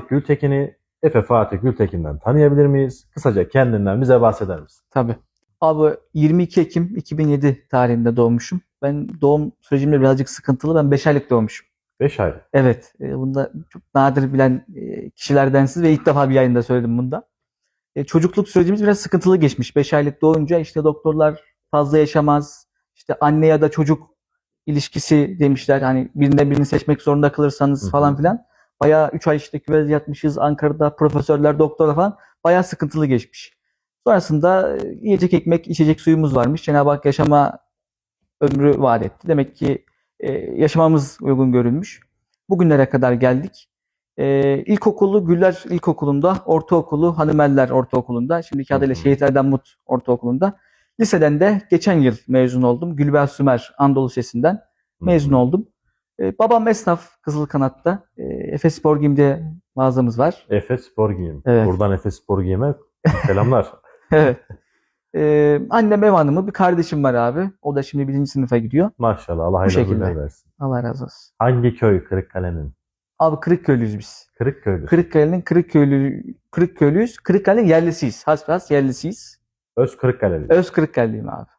Gültekin'i Efe Fatih Gültekin'den tanıyabilir miyiz? Kısaca kendinden bize bahseder misin? Tabii. Abi 22 Ekim 2007 tarihinde doğmuşum. Ben doğum sürecimde birazcık sıkıntılı. Ben 5 aylık doğmuşum. 5 ay. Evet. e, Bunda çok nadir bilen e, kişilerdensiniz ve ilk defa bir yayında söyledim bunda. E, Çocukluk sürecimiz biraz sıkıntılı geçmiş. 5 aylık doğunca işte doktorlar fazla yaşamaz. İşte anne ya da çocuk ilişkisi demişler. Hani birinden birini seçmek zorunda kalırsanız Hı hı. falan filan. Bayağı 3 ay işte küvez yatmışız. Ankara'da profesörler, doktorlar falan. Bayağı sıkıntılı geçmiş. Sonrasında e, yiyecek ekmek, içecek suyumuz varmış. Cenab-ı Hak yaşama ömrü vaat etti. Demek ki e, yaşamamız uygun görülmüş. Bugünlere kadar geldik. E, ilkokulu Güller İlkokulu'nda, ortaokulu Hanımeller Ortaokulu'nda, şimdiki adıyla. Şehit Erdem Mut Ortaokulu'nda. Liseden de geçen yıl mezun oldum. Gülber Sümer Anadolu Lisesi'nden mezun oldum. E, babam esnaf Kızılkanat'ta. E, Efes Spor Giyim'de mağazamız var. Efe Spor Giyim. Evet. Buradan Efe Spor Giyim'e selamlar. Evet. E, annem ev hanımı, bir kardeşim var abi. O da şimdi birinci sınıfa gidiyor. Maşallah Allah hayırlı ömürler versin. Allah razı olsun. Hangi köy Kırıkkale'nin? Abi Kırıkköy'lüyüz biz. Kırıkköy'lü. Kırıkkale'nin Kırıkköylü, Kırıkköy'lüyüz. Kırıkkale'nin yerlisiyiz. Hasbihas yerlisiyiz. Öz Kırıkkale'li. Öz Kırıkkale'liyim abi.